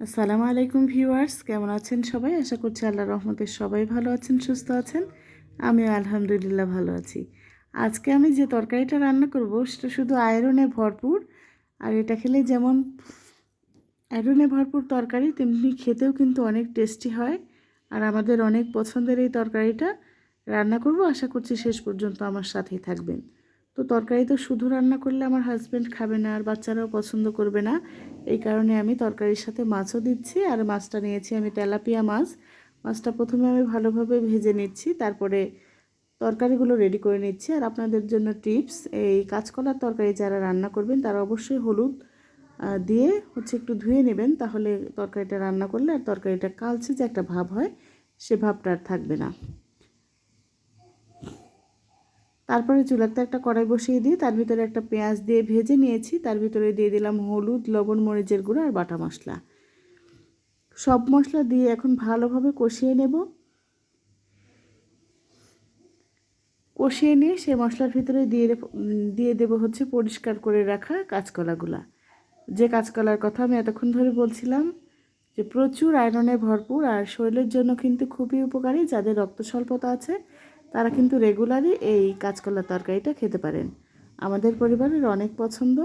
আসসালামু আলাইকুম ভিউয়ার্স, কেমন আছেন সবাই? আশা করছি আল্লাহ রহমতে সবাই ভালো আছেন, সুস্থ আছেন। আমিও আলহামদুলিল্লাহ ভালো আছি। আজকে আমি যে তরকারিটা রান্না করব, সেটা শুধু আয়রনে ভরপুর, আর এটা খেলে যেমন আয়রনে ভরপুর তরকারি, তেমনি খেতেও কিন্তু অনেক টেস্টি হয়। আর আমাদের অনেক পছন্দের এই তরকারিটা রান্না করব। আশা করছি শেষ পর্যন্ত আমার সাথেই থাকবেন। তো তরকারি তো শুধু রান্না করলে আমার হাজব্যান্ড খাবে না আর বাচ্চারাও পছন্দ করবে না। এই কারণে আমি তরকারির সাথে মাছও দিচ্ছি আর মাছটা নিয়েছি আমি তেলাপিয়া মাছ। মাছটা প্রথমে আমি ভালোভাবে ভেজে নিচ্ছি, তারপরে তরকারিগুলো রেডি করে নিচ্ছি। আর আপনাদের জন্য টিপস এই কাঁচকলার তরকারি যারা রান্না করবেন তারা অবশ্যই হলুদ দিয়ে হচ্ছে একটু ধুয়ে নেবেন, তাহলে তরকারিটা রান্না করলে আর তরকারিটা কালচে যে একটা ভাব হয়, সে ভাবটা আর থাকবে না। তারপরে চুলাতে একটা কড়াই বসিয়ে দিয়ে তার ভিতরে একটা পেঁয়াজ দিয়ে ভেজে নিয়েছি। তার ভিতরে দিয়ে দিলাম হলুদ, লবণ, মরিচের গুঁড়ো আর বাটা মশলা। সব মশলা দিয়ে এখন ভালোভাবে কষিয়ে নেব। কষিয়ে নিয়ে সেই মশলার ভিতরে দিয়ে দিয়ে দেবো হচ্ছে পরিষ্কার করে রাখা কাঁচকলাগুলা। যে কাঁচকলার কথা আমি এতক্ষণ ধরে বলছিলাম, যে প্রচুর আয়রনে ভরপুর আর শরীরের জন্য কিন্তু খুবই উপকারী যাদের রক্ত স্বল্পতা আছে। তারা কিন্তু রেগুলারই এই কাঁচকলার তরকারিটা খেতে পারেন। আমাদের পরিবারের অনেক পছন্দ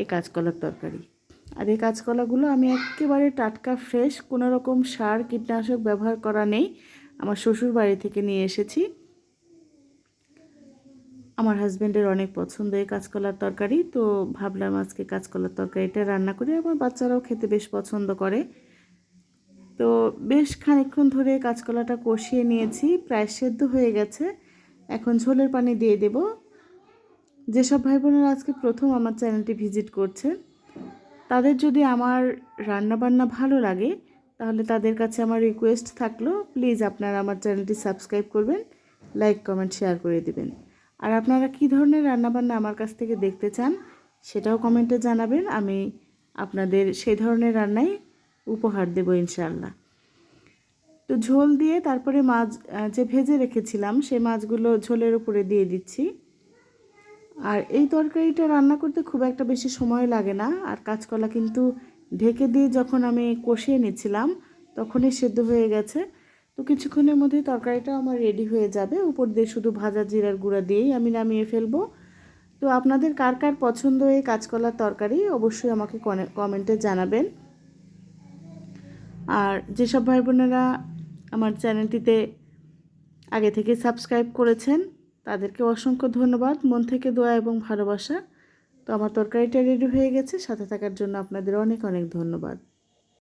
এই কাঁচকলার তরকারি। আর এই কাঁচকলাগুলো আমি একেবারে টাটকা ফ্রেশ কোনো রকম সার, কীটনাশক ব্যবহার করা নেই। আমার শ্বশুর বাড়ি থেকে নিয়ে এসেছি। আমার হাজব্যান্ডের অনেক পছন্দ এই কাঁচকলার তরকারি, তো ভাবলাম আজকে কাঁচকলার তরকারিটা রান্না করি। আমার বাচ্চারাও খেতে বেশ পছন্দ করে। তো বেশ খানিক্ষণ ধরে কাঁচকলাটা কষিয়ে নিয়েছি, প্রায় সেদ্ধ হয়ে গেছে। এখন ঝোলের পানি দিয়ে দেব। যেসব ভাই বোনেরা আজকে প্রথম আমার চ্যানেলটি ভিজিট করছে, তাদের যদি আমার রান্নাবান্না ভালো লাগে, তাহলে তাদের কাছে আমার রিকোয়েস্ট থাকল প্লিজ আপনারা আমার চ্যানেলটি সাবস্ক্রাইব করবেন লাইক কমেন্ট শেয়ার করে দিবেন। আর আপনারা কী ধরনের রান্নাবান্না আমার কাছ থেকে দেখতে চান, সেটাও কমেন্টে জানাবেন। আমি আপনাদের সেই ধরনের রান্নাই উপহার দেব ইনশাল্লাহ তো ঝোল দিয়ে তারপরে মাছ যে ভেজে রেখেছিলাম সেই মাছগুলো ঝোলের উপরে দিয়ে দিচ্ছি। আর এই তরকারিটা রান্না করতে খুব একটা বেশি সময় লাগে না, আর কাঁচকলা কিন্তু ঢেকে দিয়ে যখন আমি কষিয়ে নিচ্ছিলাম, তখনই সেদ্ধ হয়ে গেছে। তো কিছুক্ষণের মধ্যে তরকারিটা আমার রেডি হয়ে যাবে। উপর দিয়ে শুধু ভাজা জিরার গুঁড়া দিয়েই আমি নামিয়ে ফেলব। তো আপনাদের কার কার পছন্দ এই কাঁচকলার তরকারি, অবশ্যই আমাকে কমেন্টে জানাবেন। আর যেসব ভাই বোনেরা আমার চ্যানেলটিতে আগে থেকে সাবস্ক্রাইব করেছেন, তাদেরকে অসংখ্য ধন্যবাদ। মন থেকে দোয়া এবং ভালোবাসা। তো আমার তরকারিটা রেডি হয়ে গেছে, সাথে থাকার জন্য আপনাদের অনেক অনেক ধন্যবাদ।